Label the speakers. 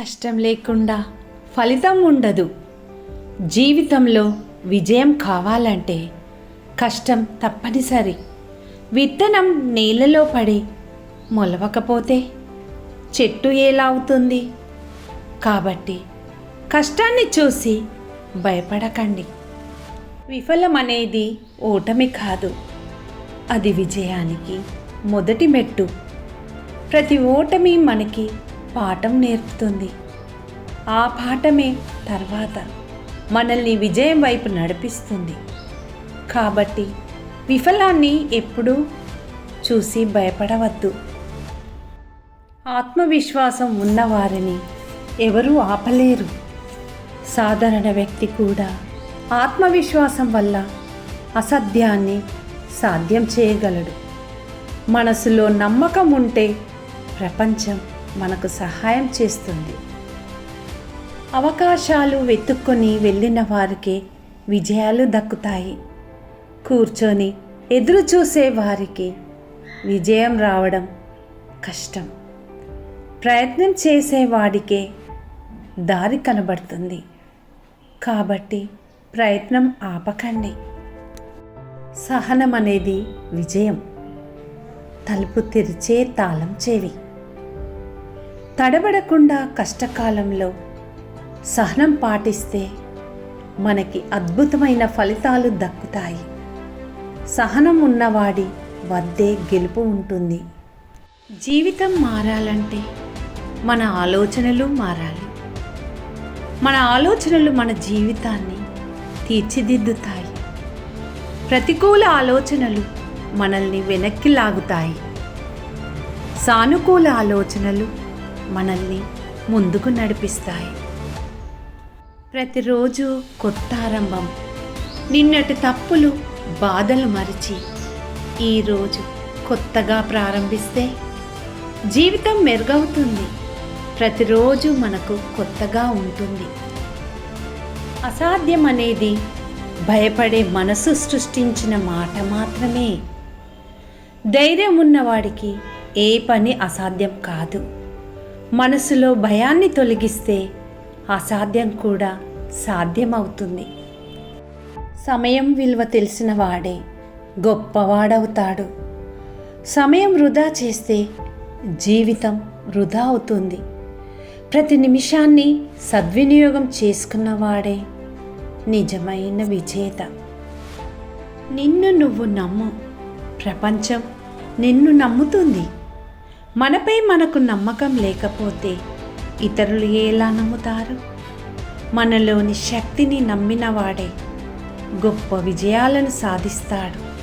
Speaker 1: కష్టం లేకుండా ఫలితం ఉండదు. జీవితంలో విజయం కావాలంటే కష్టం తప్పనిసరి. విత్తనం నేలలో పడి మొలవకపోతే చెట్టు ఎలా అవుతుంది? కాబట్టి కష్టాన్ని చూసి భయపడకండి. విఫలం అనేది ఓటమి కాదు. అది విజయానికి మొదటి మెట్టు. ప్రతి ఓటమి మనకి పాఠం నేర్పుతుంది. ఆ పాఠమే తర్వాత మనల్ని విజయం వైపు నడిపిస్తుంది. కాబట్టి విఫలాన్ని ఎప్పుడూ చూసి భయపడవద్దు. ఆత్మవిశ్వాసం ఉన్నవారిని ఎవరూ ఆపలేరు. సాధారణ వ్యక్తి కూడా ఆత్మవిశ్వాసం వల్ల అసాధ్యాన్ని సాధ్యం చేయగలడు. మనసులో నమ్మకం ఉంటే ప్రపంచం మనకు సహాయం చేస్తుంది. అవకాశాలు వెతుక్కొని వెళ్ళిన వారికి విజయాలు దక్కుతాయి. కూర్చొని ఎదురు చూసే వారికి విజయం రావడం కష్టం. ప్రయత్నం చేసేవాడికే దారి కనబడుతుంది. కాబట్టి ప్రయత్నం ఆపకండి. సహనం అనేది విజయం. తలుపు తెరిచే తాళం చెవి. తడబడకుండా కష్టకాలంలో సహనం పాటిస్తే మనకి అద్భుతమైన ఫలితాలు దక్కుతాయి. సహనం ఉన్నవాడి వద్దే గెలుపు ఉంటుంది. జీవితం మారాలంటే మన ఆలోచనలు మారాలి. మన ఆలోచనలు మన జీవితాన్ని తీర్చిదిద్దుతాయి. ప్రతికూల ఆలోచనలు మనల్ని వెనక్కి లాగుతాయి. సానుకూల ఆలోచనలు మనల్ని ముందుకు నడిపిస్తాయి. ప్రతిరోజు కొత్త ఆరంభం నిన్నటి తప్పులు బాధలు మరిచి ఈరోజు కొత్తగా ప్రారంభిస్తే జీవితం మెరుగవుతుంది. ప్రతిరోజు మనకు కొత్తగా ఉంటుంది. అసాధ్యం అనేది భయపడే మనసు సృష్టించిన మాట మాత్రమే. ధైర్యం ఉన్నవాడికి ఏ పని అసాధ్యం కాదు. మనసులో భయాన్ని తొలగిస్తే అసాధ్యం కూడా సాధ్యమవుతుంది. సమయం విలువ తెలిసిన వాడే గొప్పవాడవుతాడు. సమయం వృధా చేస్తే జీవితం వృధా అవుతుంది. ప్రతి నిమిషాన్ని సద్వినియోగం చేసుకున్నవాడే నిజమైన విజేత. నిన్ను నువ్వు నమ్ము. ప్రపంచం నిన్ను నమ్ముతుంది. మనపై మనకు నమ్మకం లేకపోతే ఇతరులు ఎలా నమ్ముతారు? మనలోని శక్తిని నమ్మినవాడే గొప్ప విజయాలను సాధిస్తాడు.